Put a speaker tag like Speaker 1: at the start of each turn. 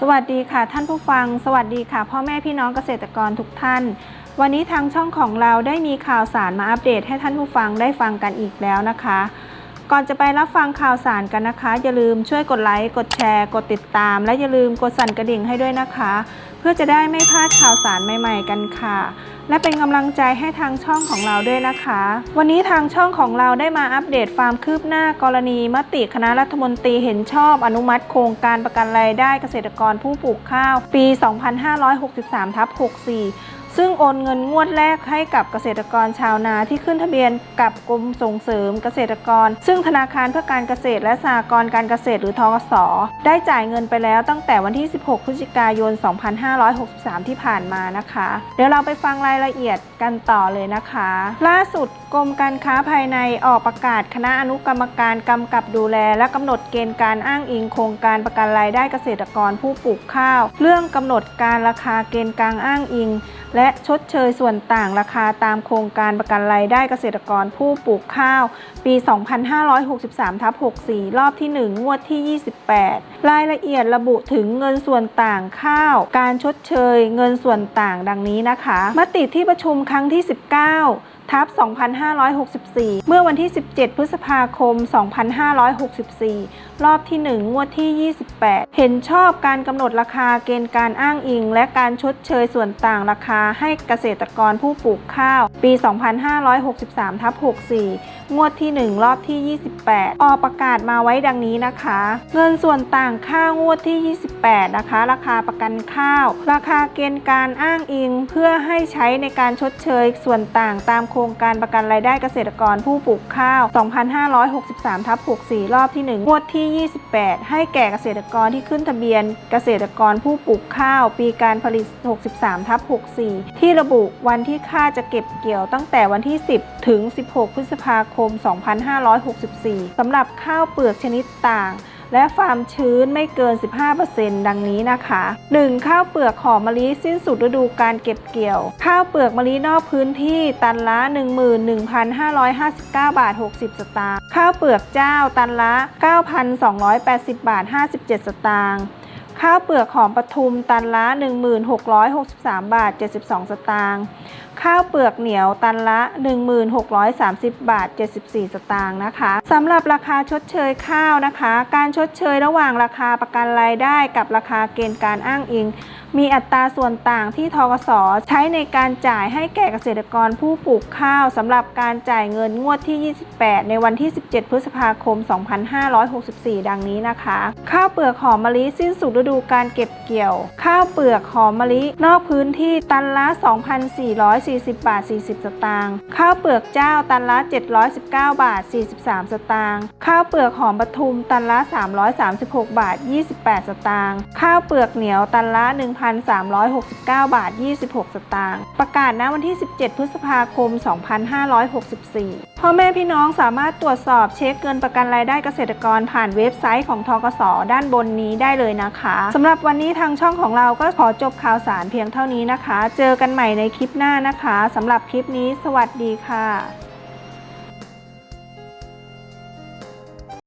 Speaker 1: สวัสดีค่ะท่านผู้ฟัง สวัสดีค่ะ พ่อแม่พี่น้องเกษตรกรทุกท่าน วันนี้ทางช่องของเราได้มีข่าวสารมาอัปเดตให้ท่านผู้ฟังได้ฟังกันอีกแล้วนะคะ ก่อนจะไปรับฟังข่าวสารกันนะคะ อย่าลืมช่วยกดไลค์ กดแชร์ กดติดตาม และอย่าลืมกดสั่นกระดิ่งให้ด้วยนะคะ เพื่อจะได้ไม่พลาดข่าวสารใหม่ ๆ กันค่ะ และเป็นกำลังใจให้ทางช่องของเราด้วยนะคะ วันนี้ทางช่องของเราได้มาอัปเดตความคืบหน้ากรณีมติคณะรัฐมนตรีเห็นชอบอนุมัติ โครงการประกันรายได้เกษตรกรผู้ปลูกข้าว ปี 2563ทับ64 ซึ่งโอนเงินงวดแรกให้กับเกษตรกรชาวนาที่ขึ้นทะเบียนกับกรมส่งเสริมเกษตรกร ซึ่งธนาคารเพื่อการเกษตรและสหกรณ์การเกษตรหรือทกส ได้จ่ายเงินไปแล้วตั้งแต่วันที่ 16 พฤศจิกายน 2563 ที่ผ่านมานะคะ เดี๋ยวเราไปฟังรายละเอียดกันต่อเลยนะคะ ล่าสุด กรมการค้าภายในออกประกาศคณะอนุกรรมการกำกับดูแล และกำหนดเกณฑ์การอ้างอิงโครงการประกันรายได้เกษตรกรผู้ปลูกข้าว เรื่องกำหนดการราคาเกณฑ์กลางอ้างอิง และชดเชยส่วนต่างราคาตามโครงการประกันรายได้เกษตรกรผู้ปลูกข้าว ปี 2563ทับ64 รอบที่ 1 งวดที่ 28 รายละเอียดระบุถึงเงินส่วนต่างข้าว การชดเชย เงินส่วนต่างดังนี้นะคะ มติที่ประชุมครั้งที่ 19 ทับ 2564 เมื่อวันที่ 17 พฤษภาคม 2564 รอบที่ 1 งวดที่ 28 เห็นชอบการกำหนดราคาเกณฑ์การอ้างอิง และการชดเชยส่วนต่างราคาให้เกษตรกรผู้ปลูกข้าว ปี 2563ทับ64 งวดที่ 1 รอบที่ 28 ออกประกาศมาไว้ดังนี้นะคะ เงินส่วนต่างข้าวงวดที่ 28 นะคะ ราคาประกันข้าว ราคาเกณฑ์การอ้างอิง เพื่อให้ใช้ในการชดเชยส่วนต่างตามโครงการประกันรายได้เกษตรกรผู้ปลูกข้าว 2563ทับ64 รอบที่ 1 งวดที่ 28 ให้แก่เกษตรกรที่ขึ้นทะเบียนเกษตรกรผู้ปลูกข้าว ปีการผลิต 63ทับ64 ที่ระบุวันที่ค่าจะเก็บเกี่ยวตั้งแต่วันที่ 10 ถึง 16 พฤษภาคม 2564 สำหรับข้าวเปลือกชนิดต่าง และความชื้นไม่เกิน 15%ดังนี้นะคะ 1. ข้าวเปลือกหอมมะลิสิ้นสุดฤดูการเก็บเกี่ยว ข้าวเปลือกมะลินอกพื้นที่ตันละ 11,559 บาท 60 สตางค์ ข้าวเปลือกเจ้าตันละ 9,280 บาท 57 สตางค์ ข้าวเปลือกหอมปทุมตันละ 1663 บาท 72 สตางค์ ข้าวเปลือกเหนียวตันละ 1630 บาท 74 สตางค์นะคะสำหรับราคาชดเชยข้าวนะคะ การชดเชยระหว่างราคาประกันรายได้กับราคาเกณฑ์การอ้างอิง มีอัตราส่วนต่างที่ทกสใช้ในการจ่ายให้แก่เกษตรกรผู้ปลูกข้าวสำหรับการจ่ายเงินงวดที่ 28 ในวันที่ 17 พฤษภาคม 2564 ดังนี้นะคะ ข้าวเปลือกหอมมะลิสิ้นสุดฤดูการเก็บเกี่ยว ข้าวเปลือกหอมมะลิ นอกพื้นที่ตันละ 2,440 บาท 40 สตางค์ข้าวเปลือกเจ้าตันละ 719 บาท 43 สตางค์ข้าวเปลือกหอมปทุมตันละ 336 บาท 28 สตางค์ข้าวเปลือกเหนียวตันละ 1,369 บาท 26 สตางค์ประกาศณวันที่ 17 พฤษภาคม 2564 พ่อแม่พี่น้องสามารถตรวจสอบเช็คเงินประกันรายได้เกษตรกรผ่านเว็บไซต์ของทกสด้านบนนี้ได้เลยนะคะสำหรับวันนี้ทางช่องของเราก็ขอจบข่าวสารเพียงเท่านี้นะคะ เจอกันใหม่ในคลิปหน้านะคะสำหรับคลิปนี้ สวัสดีค่ะ